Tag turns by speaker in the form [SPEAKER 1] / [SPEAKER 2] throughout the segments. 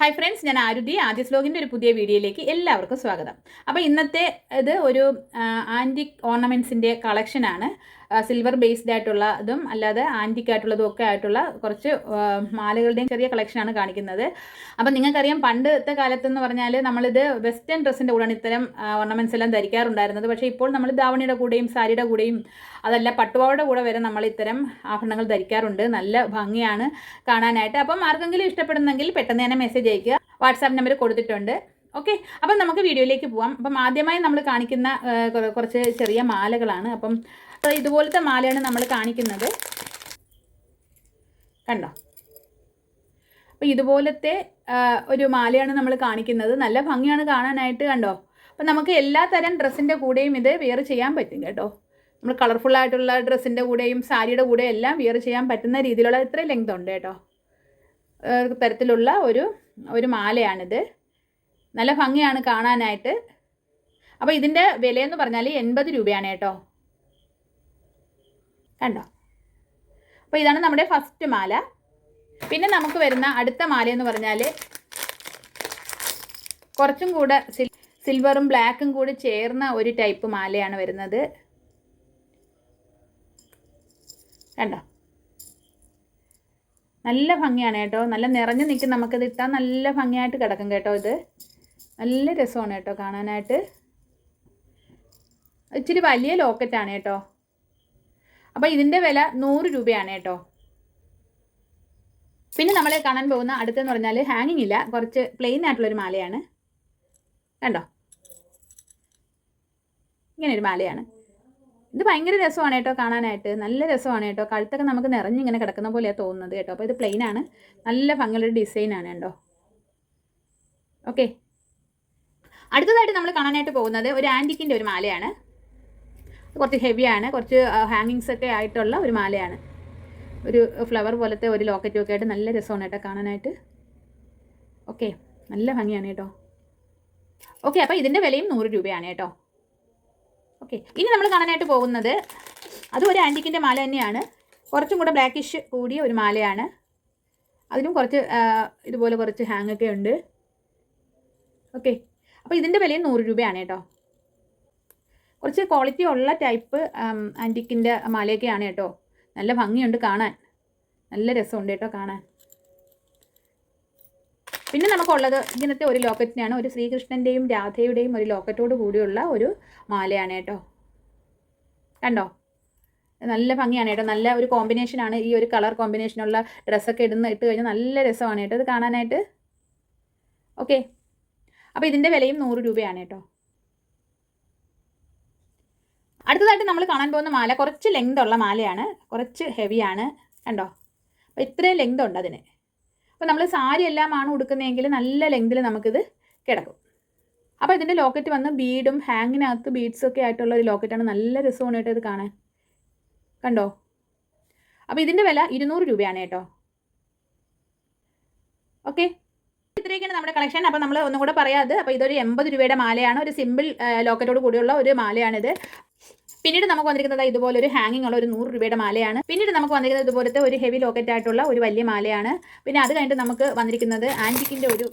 [SPEAKER 1] Hi friends ഞാൻ ആരുതി. ആദ്യ സ്ലോഗിന്റെ ഒരു പുതിയ വീഡിയോയിലേക്ക് എല്ലാവർക്കും സ്വാഗതം. അപ്പോൾ ഇന്നത്തെ ഇത് ഒരു ആന്റിക് ഓർണമെന്റ്സിന്റെ കളക്ഷനാണ് സിൽവർ ബേസ്ഡ് ആയിട്ടുള്ള ഇതും അല്ലാതെ ആന്റിക് ആയിട്ടുള്ളതും ഒക്കെ ആയിട്ടുള്ള കുറച്ച് മാലകളുടെയും ചെറിയ കളക്ഷനാണ് കാണിക്കുന്നത്. അപ്പം നിങ്ങൾക്കറിയാം പണ്ടത്തെ കാലത്തെന്ന് പറഞ്ഞാൽ നമ്മളിത് വെസ്റ്റേൺ ഡ്രസ്സിന്റെ കൂടെയാണ് ഇത്തരം ഓർണമെന്റ്സ് എല്ലാം ധരിക്കാറുണ്ടായിരുന്നത്. പക്ഷേ ഇപ്പോൾ നമ്മൾ ധാവണിയുടെ കൂടെയും സാരിയുടെ കൂടെയും അതല്ല പട്ടുപാവയുടെ കൂടെ വരെ നമ്മൾ ഇത്തരം ആഭരണങ്ങൾ ധരിക്കാറുണ്ട്. നല്ല ഭംഗിയാണ് കാണാനായിട്ട്. അപ്പം ആർക്കെങ്കിലും ഇഷ്ടപ്പെടുന്നെങ്കിൽ പെട്ടെന്ന് തന്നെ മെസ്സേജ് അയക്കുക വാട്സാപ്പ് നമ്പർ കൊടുത്തിട്ടുണ്ട്. ഓക്കെ അപ്പം നമുക്ക് വീഡിയോയിലേക്ക് പോവാം. അപ്പം ആദ്യമായി നമ്മൾ കാണിക്കുന്ന കുറച്ച് ചെറിയ മാലകളാണ്. അപ്പം ഇതുപോലത്തെ മാലയാണ് നമ്മൾ കാണിക്കുന്നത്. കണ്ടോ? അപ്പം ഇതുപോലത്തെ ഒരു മാലയാണ് നമ്മൾ കാണിക്കുന്നത്. നല്ല ഭംഗിയാണ് കാണാനായിട്ട് കണ്ടോ? അപ്പം നമുക്ക് എല്ലാ തരം ഡ്രസ്സിന്റെ കൂടെയും ഇത് വെയർ ചെയ്യാൻ പറ്റും കേട്ടോ. നമ്മൾ കളർഫുൾ ആയിട്ടുള്ള ഡ്രസ്സിന്റെ കൂടെയും സാരിയുടെ കൂടെയും എല്ലാം വിയർ ചെയ്യാൻ പറ്റുന്ന രീതിയിലുള്ള ഇത്രയും ലെങ്ത് ഉണ്ട് കേട്ടോ. തരത്തിലുള്ള ഒരു ഒരു മാലയാണിത്. നല്ല ഭംഗിയാണ് കാണാനായിട്ട്. അപ്പോൾ ഇതിന്റെ വിലയെന്ന് പറഞ്ഞാൽ എൺപത് രൂപയാണ് കേട്ടോ. കണ്ടോ? അപ്പോൾ ഇതാണ് നമ്മുടെ ഫസ്റ്റ് മാല. പിന്നെ നമുക്ക് വരുന്ന അടുത്ത മാല എന്ന് പറഞ്ഞാൽ കുറച്ചും കൂടെ സിൽ സിൽവറും ബ്ലാക്കും കൂടി ചേർന്ന ഒരു ടൈപ്പ് മാലയാണ് വരുന്നത്. കണ്ടോ? നല്ല ഭംഗിയാണ് കേട്ടോ. നല്ല നിറഞ്ഞു നിൽക്കും നമുക്കിത് ഇട്ടാൽ നല്ല ഭംഗിയായിട്ട് കിടക്കും കേട്ടോ ഇത്. നല്ല രസമാണ് കേട്ടോ കാണാനായിട്ട്. ഇച്ചിരി വലിയ ലോക്കറ്റാണ് കേട്ടോ. അപ്പോൾ ഇതിന്റെ വില നൂറ് രൂപയാണ് കേട്ടോ. പിന്നെ നമ്മൾ കാണാൻ പോകുന്ന അടുത്തെന്ന് പറഞ്ഞാൽ ഹാങ്ങിങ് ഇല്ല. കുറച്ച് പ്ലെയിൻ ആയിട്ടുള്ളൊരു മാലയാണ്. കണ്ടോ? ഇങ്ങനെ ഒരു മാലയാണ്. ഇത് ഭയങ്കര രസമാണ് കേട്ടോ കാണാനായിട്ട്. നല്ല രസമാണ് കേട്ടോ. കഴുത്തൊക്കെ നമുക്ക് നിറഞ്ഞിങ്ങനെ കിടക്കുന്ന പോലെയാണ് തോന്നുന്നത് കേട്ടോ. അപ്പോൾ ഇത് പ്ലെയിനാണ് നല്ല ഭംഗിയുള്ള ഡിസൈനാണ് കേട്ടോ ഓക്കെ അടുത്തതായിട്ട് നമ്മൾ കാണാനായിട്ട് പോകുന്നത് ഒരു ആന്റിക്കിന്റെ ഒരു മാലയാണ്. കുറച്ച് ഹെവിയാണ് കുറച്ച് ഹാങ്ങിങ്സ് ഒക്കെ ആയിട്ടുള്ള ഒരു മാലയാണ്. ഒരു ഫ്ലവർ പോലത്തെ ഒരു ലോക്കറ്റും ഒക്കെ ആയിട്ട് നല്ല രസമാണ് കേട്ടോ കാണാനായിട്ട്. ഓക്കെ നല്ല ഭംഗിയാണ് കേട്ടോ. ഓക്കെ അപ്പോൾ ഇതിന്റെ വിലയും നൂറ് രൂപയാണ് കേട്ടോ. ഓക്കെ ഇനി നമ്മൾ കാണാനായിട്ട് പോകുന്നത് അതും ഒരു ആന്റിക്കിന്റെ മാല തന്നെയാണ്. കുറച്ചും കൂടെ ബ്ലാക്കിഷ് കൂടിയ ഒരു മാലയാണ്. അതിനും കുറച്ച് ഇതുപോലെ കുറച്ച് ഹാങ്ങൊക്കെ ഉണ്ട്. ഓക്കെ അപ്പോൾ ഇതിന്റെ വിലയും നൂറ് രൂപയാണ് കേട്ടോ. കുറച്ച് ക്വാളിറ്റി ഉള്ള ടൈപ്പ് ആന്റിക്കിന്റെ മാലയൊക്കെയാണ് കേട്ടോ. നല്ല ഭംഗിയുണ്ട് കാണാൻ. നല്ല രസമുണ്ട് കേട്ടോ കാണാൻ. പിന്നെ നമുക്കുള്ളത് ഇങ്ങനത്തെ ഒരു ലോക്കറ്റിനാണ്. ഒരു ശ്രീകൃഷ്ണന്റെയും രാധയുടെയും ഒരു ലോക്കറ്റോട് കൂടിയുള്ള ഒരു മാലയാണ് കേട്ടോ. കണ്ടോ? നല്ല ഭംഗിയാണ് കേട്ടോ. നല്ല ഒരു കോമ്പിനേഷനാണ് ഈ ഒരു കളർ കോമ്പിനേഷനുള്ള ഡ്രസ്സൊക്കെ ഇടുന്ന ഇട്ട് കഴിഞ്ഞാൽ നല്ല രസമാണ് കേട്ടോ. ഇത് കാണാനായിട്ട്. ഓക്കെ അപ്പോൾ ഇതിന്റെ വിലയും നൂറ് രൂപയാണ് കേട്ടോ. അടുത്തതായിട്ട് നമ്മൾ കാണാൻ പോകുന്ന മാല കുറച്ച് ലെങ്ത് ഉള്ള മാലയാണ്. കുറച്ച് ഹെവിയാണ് കണ്ടോ? അപ്പോൾ ഇത്രയും ലെങ്ത് ഉണ്ട് അതിന്. അപ്പോൾ നമ്മൾ സാരി എല്ലാമാണ് ഉടുക്കുന്നതെങ്കിൽ നല്ല ലെങ്തിൽ നമുക്കിത് കിടക്കും. അപ്പോൾ ഇതിന്റെ ലോക്കറ്റ് വന്ന് ബീഡും ഹാങ്ങിനകത്ത് ബീഡ്സും ഒക്കെ ആയിട്ടുള്ള ഒരു ലോക്കറ്റാണ് നല്ല രസമാണ് കേട്ടോ ഇത് കാണാൻ. കണ്ടോ? അപ്പോൾ ഇതിന്റെ വില ഇരുന്നൂറ് രൂപയാണ് കേട്ടോ. ഓക്കെ ഇത്രയൊക്കെയാണ് നമ്മുടെ കളക്ഷൻ അപ്പോൾ നമ്മൾ ഒന്നും കൂടെ പറയാതെ അപ്പോൾ ഇതൊരു എൺപത് രൂപയുടെ മാലയാണ്. ഒരു സിമ്പിൾ ലോക്കറ്റോട് കൂടിയുള്ള ഒരു മാലയാണിത്. പിന്നീട് നമുക്ക് വന്നിരിക്കുന്നത് ഇതുപോലെ ഒരു ഹാങ്ങിങ് ഉള്ള ഒരു നൂറ് രൂപയുടെ മാലയാണ്. പിന്നീട് നമുക്ക് വന്നിരിക്കുന്നത് ഇതുപോലത്തെ ഒരു ഹെവി ലോക്കറ്റ് ആയിട്ടുള്ള ഒരു വലിയ മാലയാണ്. പിന്നെ അത് കഴിഞ്ഞിട്ട് നമുക്ക് വന്നിരിക്കുന്നത് ആന്റിക്കിന്റെ ഒരു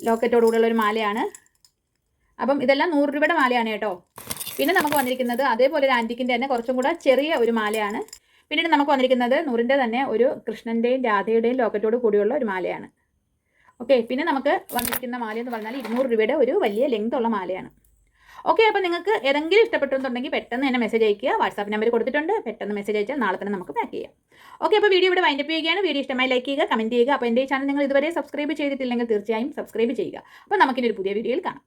[SPEAKER 1] ലോക്കറ്റോട് കൂടിയുള്ള ഒരു മാലയാണ്. അപ്പം ഇതെല്ലാം നൂറ് രൂപയുടെ മാലയാണ് കേട്ടോ. പിന്നെ നമുക്ക് വന്നിരിക്കുന്നത് അതേപോലെ ഒരു ആന്റിക്കിന്റെ തന്നെ കുറച്ചും കൂടെ ചെറിയ ഒരു മാലയാണ്. പിന്നീട് നമുക്ക് വന്നിരിക്കുന്നത് നൂറിന്റെ തന്നെ ഒരു കൃഷ്ണന്റെയും രാധയുടെയും ലോക്കറ്റോട് കൂടിയുള്ള ഒരു മാലയാണ്. ഓക്കെ പിന്നെ നമുക്ക് വന്നിരിക്കുന്ന മാല എന്ന് പറഞ്ഞാൽ ഇരുന്നൂറ് രൂപയുടെ ഒരു വലിയ ലെങ്ത് ഉള്ള മാലയാണ്. ഓക്കെ അപ്പോൾ നിങ്ങൾക്ക് ഏതെങ്കിലും ഇഷ്ടപ്പെട്ടുണ്ടെങ്കിൽ പെട്ടെന്ന് തന്നെ മെസ്സേജ് അയക്കുക വാട്സാപ്പ് നമ്പർ കൊടുത്തിട്ടുണ്ട്. പെട്ടെന്ന് മെസ്സേജ് അയച്ചാൽ നാളെ തന്നെ നമുക്ക് പാക്ക് ചെയ്യാം. ഓക്കെ അപ്പോൾ വീഡിയോ ഇവിടെ വൈൻഡപ്പ് ചെയ്യുകയാണ്. വീഡിയോ ഇഷ്ടമായി ലൈക്ക് ചെയ്യുക കമന്റ് ചെയ്യുക. അപ്പോൾ എന്റെ ഈ ചാനൽ നിങ്ങൾ ഇതുവരെ സബ്സ്ക്രൈബ് ചെയ്തിട്ടില്ലെങ്കിൽ തീർച്ചയായും സബ്സ്ക്രൈബ് ചെയ്യുക. അപ്പോൾ നമുക്കിനി ഒരു പുതിയ വീഡിയോയിൽ കാണാം.